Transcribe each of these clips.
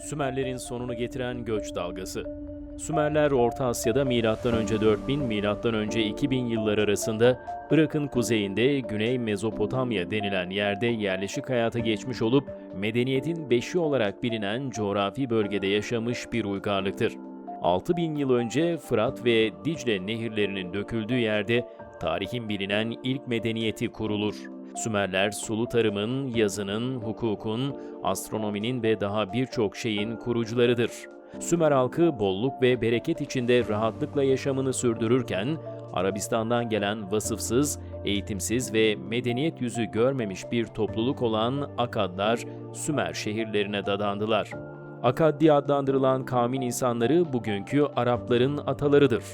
Sümerlerin sonunu getiren göç dalgası. Sümerler Orta Asya'da M.Ö. 4000 M.Ö. 2000 yıllar arasında Irak'ın kuzeyinde Güney Mezopotamya denilen yerde yerleşik hayata geçmiş olup medeniyetin beşi olarak bilinen coğrafi bölgede yaşamış bir uygarlıktır. 6000 yıl önce Fırat ve Dicle nehirlerinin döküldüğü yerde tarihin bilinen ilk medeniyeti kurulur. Sümerler sulu tarımın, yazının, hukukun, astronominin ve daha birçok şeyin kurucularıdır. Sümer halkı bolluk ve bereket içinde rahatlıkla yaşamını sürdürürken, Arabistan'dan gelen vasıfsız, eğitimsiz ve medeniyet yüzü görmemiş bir topluluk olan Akadlar, Sümer şehirlerine dadandılar. Akad diye adlandırılan kavmin insanları bugünkü Arapların atalarıdır.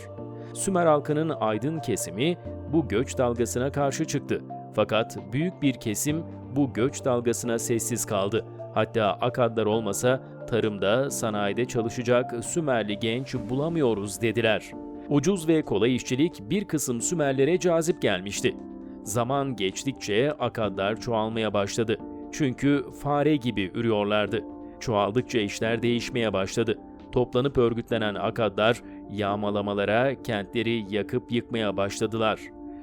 Sümer halkının aydın kesimi bu göç dalgasına karşı çıktı. Fakat büyük bir kesim bu göç dalgasına sessiz kaldı. Hatta Akadlar olmasa tarımda, sanayide çalışacak Sümerli genç bulamıyoruz dediler. Ucuz ve kolay işçilik bir kısım Sümerlere cazip gelmişti. Zaman geçtikçe Akadlar çoğalmaya başladı. Çünkü fare gibi ürüyorlardı. Çoğaldıkça işler değişmeye başladı. Toplanıp örgütlenen Akadlar yağmalamalara, kentleri yakıp yıkmaya başladılar.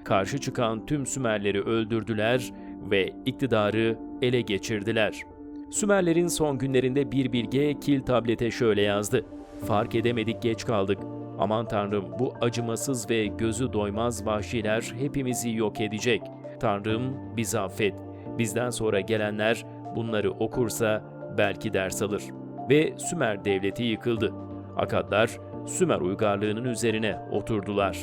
Karşı çıkan tüm Sümerleri öldürdüler ve iktidarı ele geçirdiler. Sümerlerin son günlerinde bir bilge kil tablete şöyle yazdı. Fark edemedik geç kaldık. Aman tanrım bu acımasız ve gözü doymaz vahşiler hepimizi yok edecek. Tanrım bizi affet. Bizden sonra gelenler bunları okursa belki ders alır. Ve Sümer devleti yıkıldı. Akadlar Sümer uygarlığının üzerine oturdular.